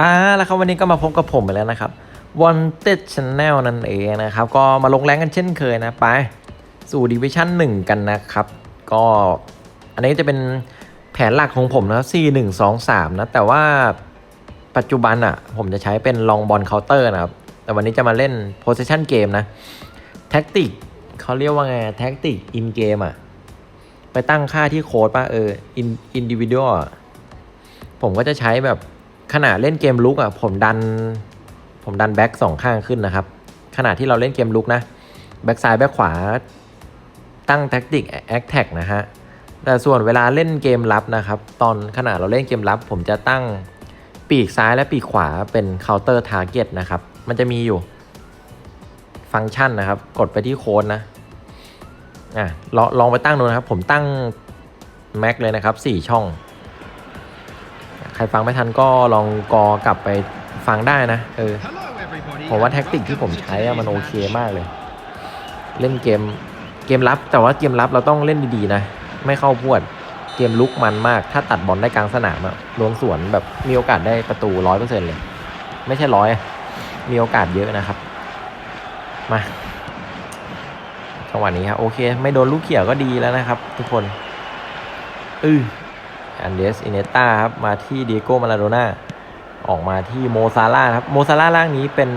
อ่าแล้วครับวันนี้ก็มาพบกับผมไปแล้วนะครับ Wanted Channel นั่นเองนะครับ ก็มาลงแรงกันเช่นเคยนะไป สู่ดิวิชั่น1 กันนะครับ ก็อันนี้จะเป็นแผนหลักของผมนะครับ 4 1 2 3 นะ แต่ว่าปัจจุบันอะ ผมจะใช้เป็นลองบอลเคาน์เตอร์นะครับ แต่วันนี้จะมาเล่น Possession Game นะแท็กติกเขาเรียกว่าไงแท็กติกอินเกมอะ ไปตั้งค่าที่โค้ดป่ะเอออินอินดิวิ a l อะผมก็จะใช้แบบ ขณะเล่นเกมลุกอะผมดัน ผมดันแบ็กสองข้างขึ้นนะครับ ขณะที่เราเล่นเกมลุกนะแบ็กซ้ายแบ็กขวาตั้งแท็กติกแอคแท็กนะฮะแต่ส่วนเวลาเล่นเกมรับนะครับ ตอนขณะเราเล่นเกมรับ ผมจะตั้งปีกซ้ายและปีกขวาเป็น counter target นะครับ มันจะมีอยู่ฟังก์ชันนะครับ กดไปที่โค้ดนะอะลองลองไปตั้งดูนะครับ ผมตั้งแม็กเลยนะครับ 4 ช่อง รฟังไม่ทันก็ลองกอกลับไปฟังได้นะ เออผมว่าแท็กติกที่ผมใช้อะมันโอเคมากเลย เล่นเกมเกมรับ แต่ว่าเกมรับเราต้องเล่นดีๆนะ ไม่เข้าพวด เกมลุกมันมาก ถ้าตัดบอลได้กลางสนามอะลงสวนแบบมีโอกาสได้ประตูร้อยเปอร์เซ็นต์เลย ไม่ใช่ร้อยมีโอกาสเยอะนะครับ มาจังหวะนี้ครับโอเค ไม่โดนลูกเขียวก็ดีแล้วนะครับ ทุกคนอือ อันเดสอินเนต้าครับมาที่เดโก้มาลาโดน่าออกมาที่โมซาร่าครับโมซาร่าล่างนี้เป็น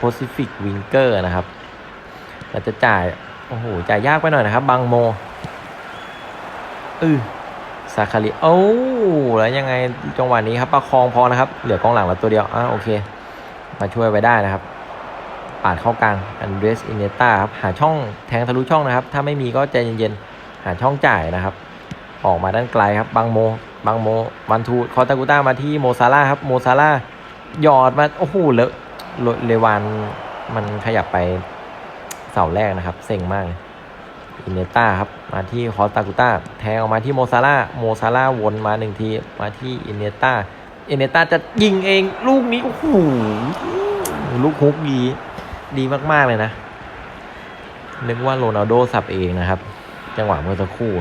Pacific Winger นะครับเราจะจ่าย โอ้โห จ่ายยากไปหน่อยนะครับบังโมอือซาคาริโอ้แล้วยังไงจังหวะนี้ครับประคองพอนะครับ เหลือกองหลังเราตัวเดียวอะโอเค มาช่วยไว้ได้นะครับปาดเข้ากลางอันเดรสอินเนต้าครับหาช่องแทงทะลุช่องนะครับ ถ้าไม่มีก็ใจเย็นๆ หาช่องจ่ายนะครับ ออกมาด้านไกลครับบังโมบังโมวันทูคอตากูต้ามาที่โมซาร่าครับโมซาร่าหยอดมาโอ้โหเลอะเลวานมันขยับไปเสาแรกนะครับ เซ็งมากอินเนต้าครับมาที่คอตากูต้าแทงออกมาที่โมซาร่าโมซาร่าวนมาหนึ่งทีมาที่อินเนต้าอินเนต้าจะยิงเองลูกนี้โอ้โหลูกฮุกดีดีมาก ๆ เลยนะนึกว่าโรนัลโดสับเองนะครับ จังหวะเมื่อสักครู่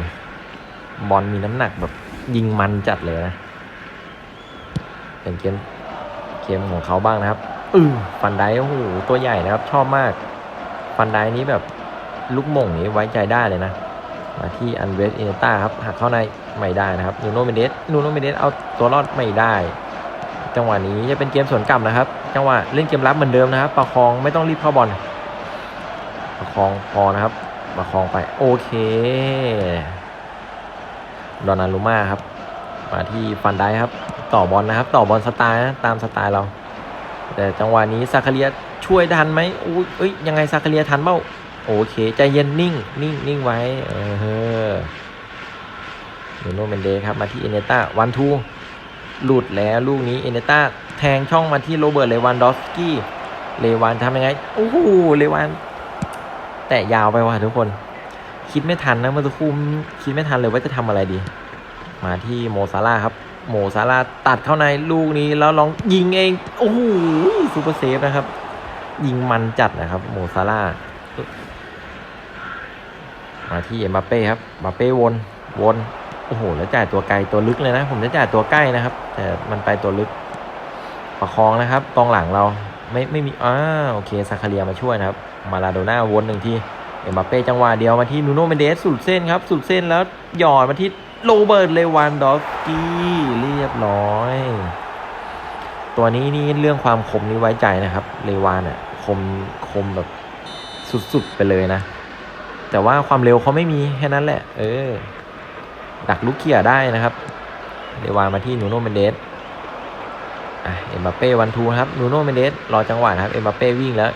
บอลมีน้ำหนักแบบยิงมันจัดเลยนะ เป็นเกมเกมของเขาบ้างนะครับอือฟันไดโอ้โหตัวใหญ่นะครับ ชอบมาก ฟันไดนี้แบบลูกหม่งนี้ไว้ใจได้เลยนะมาที่อันเวสอินต้าครับหักเข้าในไม่ได้นะครับนูโนเมเดสนูโนเมเดสเอาตัวรอดไม่ได้ จังหวะนี้จะเป็นเกมสวนกลับนะครับ จังหวะเล่นเกมรับเหมือนเดิมนะครับ ประคองไม่ต้องรีบเข้าบอลประคองพอนะครับประคองไปโอเค ดอนารุมาครับ มาที่ฟันได้ครับ ต่อบอลนะครับ ต่อบอลสไตล์นะตามสไตล์เรา แต่จังหวะนี้ซาคาเรียช่วยทันไหมอุ้ยเอ้ยยังไงซาคาเรียทันเปล่าโอเคใจเย็นนิ่งนิ่งนิ่งไว้ เออเดโนเมนเดครับมาที่เอเนต้าวันทูหลุดแล้วลูกนี้เอเนต้าแทงช่องมาที่โรเบิร์ตเลวันดอฟสกี้เลวันทำยังไงโอ้โหเลวันแตะยาวไปว่ะทุกคน คิดไม่ทันนะเมื่อสักครู่คิดไม่ทันเลยว่าจะทำอะไรดี มาที่โมซาร่าครับ โมซาร่าตัดเข้าในลูกนี้แล้วลองยิงเองโอ้โหซูเปอร์เซฟนะครับ ยิงมันจัดนะครับ โมซาร่ามาที่เอ็มบัปเป้ครับบัปเป้วนวนโอ้โหแล้วจ่ายตัวไกลตัวลึกเลยนะ ผมจะจ่ายตัวใกล้นะครับ แต่มันไปตัวลึกประคองนะครับกองหลังเราไม่ไม่มีอ่าโอเคซาคาเรียมาช่วยนะครับ มาลาโดน่าวนหนึ่งที เอ็มบัปเป้จังหวะเดียวมาที่นูโนเมนเดสสุดเส้นครับ สุดเส้นแล้วหยอดมาที่โรเบิร์ตเลวันดอฟกี้เรียบร้อย ตัวนี้นี่เรื่องความคมนี่ไว้ใจนะครับ เลวานอะคมคมแบบสุดๆไปเลยนะ แต่ว่าความเร็วเขาไม่มีแค่นั้นแหละ เออ ดักลูกเขียได้นะครับ เลวานมาที่นูโนเมนเดสอะเอ็มบัปเป้วันทูครับนูโนเมนเดสรอจังหวะนะครับเอ็มบัปเป้วิ่งแล้ว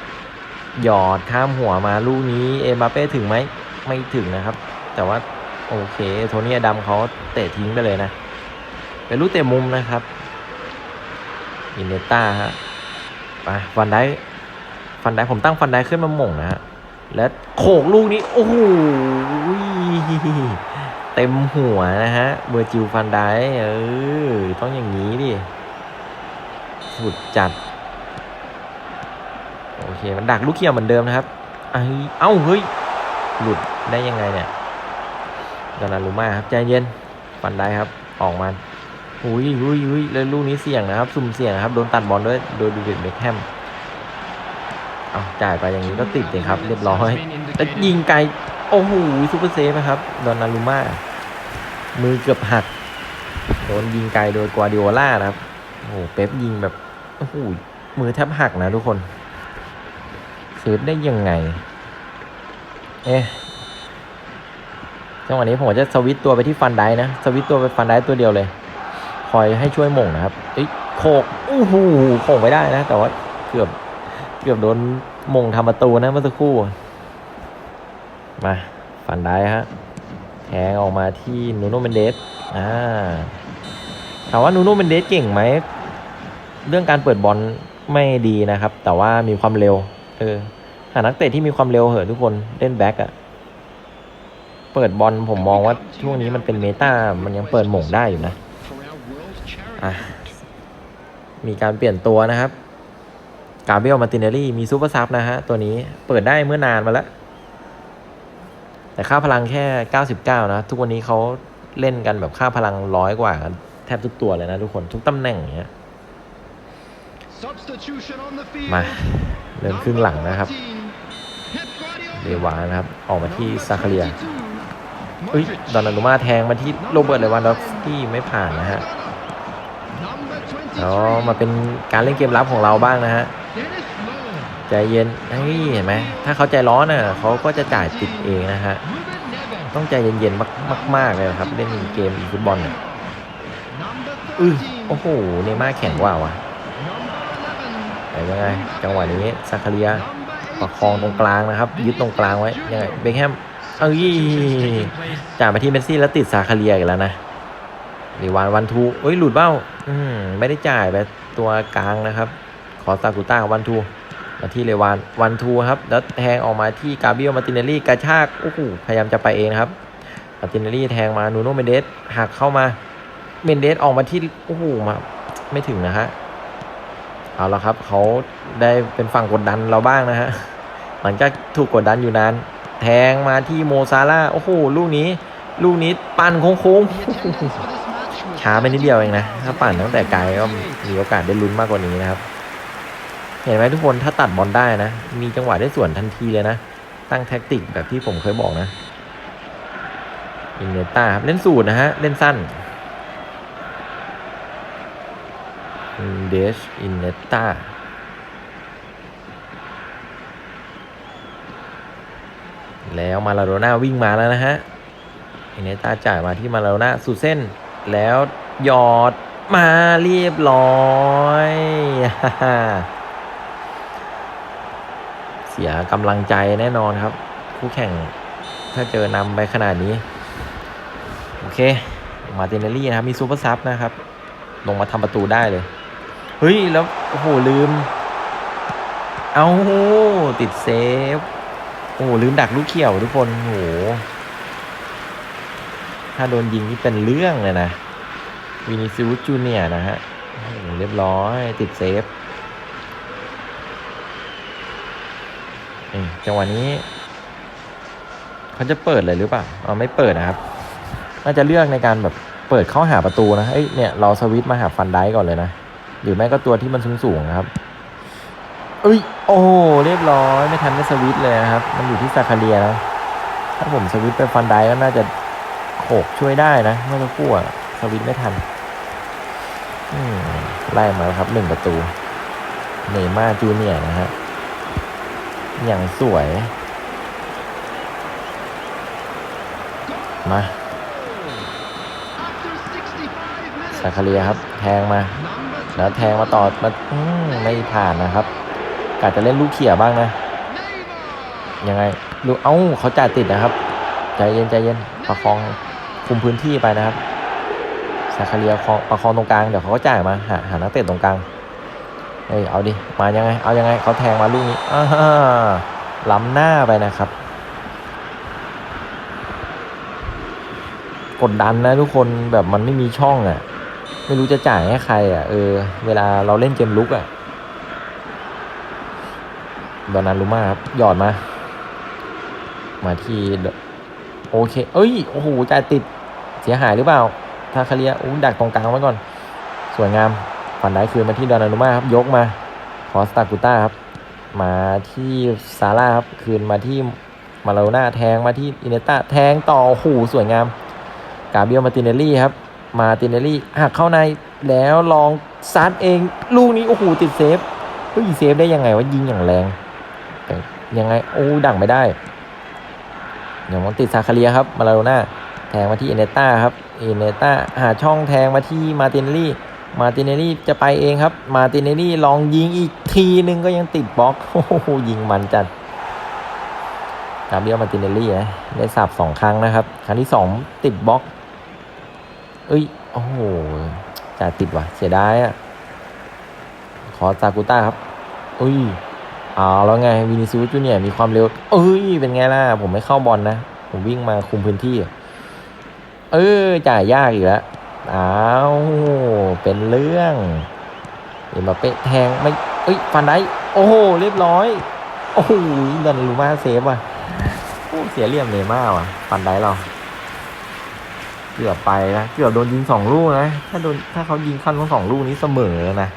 หยอดข้ามหัวมาลูกนี้เอมบัปเป้ถึงไหมไม่ถึงนะครับ แต่ว่าโอเคโทนี่อดัมเขาเตะทิ้งไปเลยนะ เป็นลูกเตะมุมนะครับอินเนต้าฮะไปฟันได้ฟันได้ผมตั้งฟันได้ขึ้นมาหม่งนะฮะและโขกลูกนี้โอ้โหเต็มหัวนะฮะเบอร์จิลฟันได้เออต้องอย่างนี้ดิสุดจัด เคมันดักลูกเขียวเหมือนเดิมนะครับไอเอ้าเฮ้ยหลุดได้ยังไงเนี่ยดอนารุมาครับใจเย็นฟันได้ครับออกมาอุ้ยอุ้ยอุ้ยแล้วลูกนี้เสี่ยงนะครับ สุ่มเสี่ยงนะครับโดนตัดบอลด้วยโดยดูเด็ดเบคแฮมเอาจ่ายไปอย่างนี้ก็ติดเลยครับ เรียบร้อยแต่ยิงไกลโอ้โหซูเปอร์เซฟนะครับดอนนารุมามือเกือบหักโดนยิงไกลโดยกัวดิโอล่านะครับโอ้โหเป๊ปยิงแบบโอ้โหมือแทบหักนะทุกคน ซฟได้ยังไง เอ๊ะจังหวะนี้ผมจะสวิตตัวไปที่ฟันได้นะ สวิตตัวไปฟันได้ตัวเดียวเลย คอยให้ช่วยมงนะครับเอ้ยโขกอู้หูโขกไม่ได้นะ แต่ว่าเกือบเกือบโดนมงทำประตูนะเมื่อสักครู่ มาฟันได้ฮะแทงออกมาที่นูโนเมนเดสอ่าถามว่านูโนเมนเดสเก่งไหม เรื่องการเปิดบอลไม่ดีนะครับ แต่ว่ามีความเร็ว ออ หานักเตะที่มีความเร็วเหอะทุกคนเล่นแบ็กอะเปิดบอลผมมองว่าช่วงนี้มันเป็นเมตามันยังเปิดหม่งได้อยู่นะอะมีการเปลี่ยนตัวนะครับ กาเบรียลมาตินเนลลี่มีซูเปอร์ซับนะฮะ ตัวนี้เปิดได้เมื่อนานมาแล้ว แต่ค่าพลังแค่ 99 นะ ทุกวันนี้เขาเล่นกันแบบค่าพลังร้อยกว่ากันแทบทุกตัวเลยนะทุกคนทุกตำแหน่งอย่างเงี้ยมา เริ่มครึ่งหลังนะครับเรวานะครับ ออกมาที่ซาคาเรียเอ้ยดอนนารุมาแทงมาที่โรเบิร์ตเลวันดอฟสกี้ไม่ผ่านนะฮะแล้วมาเป็นการเล่นเกมรับของเราบ้างนะฮะใจเย็นเฮ้ยเห็นไหมถ้าเขาใจร้อนน่ะเขาก็จะจ่ายติดเองนะฮะต้องใจเย็นๆมากมากๆเลยครับเล่นเกมฟุตบอลเนี่ยอือโอ้โหเนม่าแข็งกว่าวะ แต่ยังไงจังหวะนี้ซาคาเรียประคองตรงกลางนะครับ ยึดตรงกลางไว้ยังไงเบคแฮมเอ้ยจ่ายมาที่เมสซี่แล้วติดซาคาเรียอีกแล้วนะรีวานวันทูเอ้ยหลุดเบ้า อืมไม่ได้จ่ายไปตัวกลางนะครับ ขอซากุต้าวันทูมาที่เลวานวันทูครับ แล้วแทงออกมาที่กาเบียลมาตินเนลลี่กระชากโอ้โหพยายามจะไปเองครับมาตินเนลลี่แทงมานูโนเมเดสหักเข้ามาเมนเดสออกมาที่โอ้โหมาไม่ถึงนะฮะ เอาละครับเขาได้เป็นฝั่งกดดันเราบ้างนะฮะหลังจากถูกกดดันอยู่นานแทงมาที่โมซาร่าโอ้โหลูกนี้ ลูกนี้ปั่นโค้งๆช้าไปนิดเดียวเองนะถ้าปั่นตั้งแต่ไกลก็มีโอกาสได้ลุ้นมากกว่านี้นะครับ เห็นไหมทุกคนถ้าตัดบอลได้นะ มีจังหวะได้ส่วนทันทีเลยนะ ตั้งแท็กติกแบบที่ผมเคยบอกนะอินเนต้าครับเล่นสูตรนะฮะเล่นสั้น เดชอินเนต้าแล้วมาลาโดน่าวิ่งมาแล้วนะฮะอินเนต้าจ่ายมาที่มาลาโดน่าสู่เส้น แล้วหยอดมาเรียบร้อยเสียกำลังใจแน่นอนครับ คู่แข่งถ้าเจอนำไปขนาดนี้ โอเค มาร์ตินเนลลี่นะครับ มีซูเปอร์ซับนะครับ ลงมาทำประตูได้เลย เฮ้ย แล้ว โอ้โห ลืม เอาติดเซฟ โอ้โหลืมดักลูกเขียวทุกคนโหถ้าโดนยิงนี่เป็นเรื่องเลยนะ วินิซิอุสจูเนียนะฮะโหเรียบร้อย ติดเซฟจังหวะนี้เขาจะเปิดเลยหรือเปล่าเอาไม่เปิดนะครับ น่าจะเลือกในการแบบเปิดเข้าหาประตูนะ เอ้ยเนี่ยเราสวิตมาหาฟันได้ก่อนเลยนะ หรือไม่ก็ตัวที่มันสูงๆนะครับเอ้ยโอ้เรียบร้อยไม่ทันได้สวิตเลยนะครับ มันอยู่ที่ซาคาเรียนะถ้าผมสวิตไปฟันได้ก็น่าจะโขกช่วยได้นะเมื่อสักครู่อะสวิตไม่ทันอืมไล่มาครับหนึ่งประตูเนย์ม่าจูเนียนะฮะอย่างสวย มาซาคาเรียครับ แทงมา แล้วแทงมาต่อมาอืมไม่ผ่านนะครับกาจะเล่นลูกเขี่ยบ้างนะ ยังไงดูเอ้าเขาจ่ายติดนะครับ ใจเย็นใจเย็นประคองคุมพื้นที่ไปนะครับซาคาเรียคประคองตรงกลางเดี๋ยวเขาก็จ่ายมาหาหานักเตะตรงกลางเฮ้ยเอาดิมายังไง เอายังไงเขาแทงมาลูกนี้อ่าล้ำหน้าไปนะครับ กดดันนะทุกคนแบบมันไม่มีช่องอะ่ะ ไม่รู้จะจ่ายให้ใครอะ่ะ เออ เวลาเราเล่นเกมลุกอะ่ะดอนนารุมาครับ หยอดมา มาที่ โอเค เอ้ย โอ้โหจ่ายติด เสียหายหรือเปล่าถ้าคาเรียอู้ดักตรงกลางไว้ก่อน สวยงามฟันได้คืนมาที่ดอนานุมาครับ ยกมาคอสตากูต้าครับ มาที่ซาร่าครับ คืนมาที่มาลาโดน่าแทงมาที่อินเนต้าแทงต่อโอ้โหสวยงาม กาเบียลมาติเนลลี่ครับ มาตินเนลลี่หักเข้าในแล้วลองซัดเอง ลูกนี้โอ้โหติดเซฟเฮ้ยเซฟได้ยังไงว่ายิงอย่างแรงแต่ยังไงโอ้ดังไม่ได้อย่างมันติดซาคาเรียครับมาลาโดน่าแทงมาที่เอเนต้าครับเอเนต้าหาช่องแทงมาที่มาติเนลลี่ มาตินเนลลี่จะไปเองครับ มาตินเนลลี่ลองยิงอีกทีนึงก็ยังติดบล็อกโอ้โหยิงมันจัดกาเบียลมาตินเนลลี่นะได้สับสองครั้งนะครับ ครั้งที่สองติดบล็อก เอ้ย โอ้โหจ่าติดว่ะ เสียดายอะ ขอซากุต้าครับอุ้ยเอาแล้วไงวินิซูจูเนียมีความเร็ว เอ้ย เป็นไงล่ะ ผมไม่เข้าบอลนะ ผมวิ่งมาคุมพื้นที่ เออจ่ายยากอีกแล้วอ้าวเป็นเรื่องเอ็มบัปเป้แทงไม่ เอ้ยฟันได้โอ้โห เรียบร้อย โอ้โหดันลูมาเซฟว่ะโอ้เสียเหลี่ยมเลยมากว่ะ ฟันได้เรา เกือบไปนะเกือบโดนยิงสองลูกนะถ้าโดนถ้าเขายิงเข้าทั้งสองลูกนี้เสมอนะ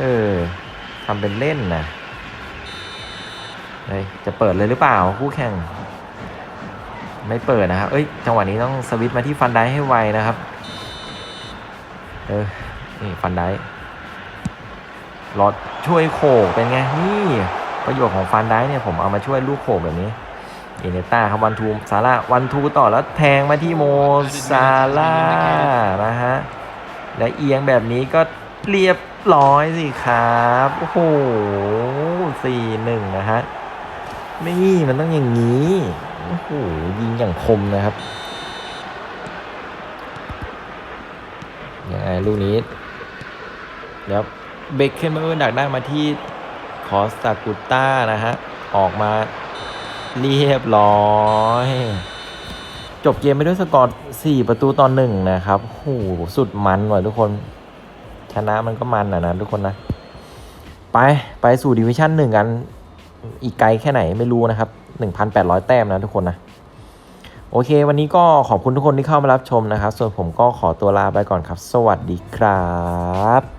เออทำเป็นเล่นนะเฮ้ยจะเปิดเลยหรือเปล่าคู่แข่ง ไม่เปิดนะครับเอ้ยจังหวะนี้ต้องสวิตช์มาที่ฟันได้ให้ไวนะครับ เออนี่ฟันได้รอดช่วยโขกเป็นไงนี่ประโยชน์ของฟันได้เนี่ยผมเอามาช่วยลูกโขกแบบนี้ อินเนต้าครับวันทูซาร่าวันทูต่อแล้วแทงมาที่โมซาร่านะฮะ และเอียงแบบนี้ก็เรียบร้อยสิครับ โอ้โหสี่หนึ่งนะฮะ นี่มันต้องอย่างนี้ โอ้โห ยิงอย่างคมนะครับยังไงลูกนี้เดี๋ยวเบคเคนเบอร์ดักได้มาที่คอสตากูต้านะฮะ ออกมา เรียบร้อย จบเกมไปด้วยสกอร์4ประตูต่อหนึ่งนะครับโอ้โหสุดมันว่ะทุกคน ชนะมันก็มันอะนะทุกคนนะ ไปไปสู่ดิวิชั่นหนึ่งกัน อีกไกลแค่ไหนไม่รู้นะครับ 1,800 แต้มนะทุกคนนะ โอเค วันนี้ก็ขอบคุณทุกคนที่เข้ามารับชมนะครับ ส่วนผมก็ขอตัวลาไปก่อนครับ สวัสดีครับ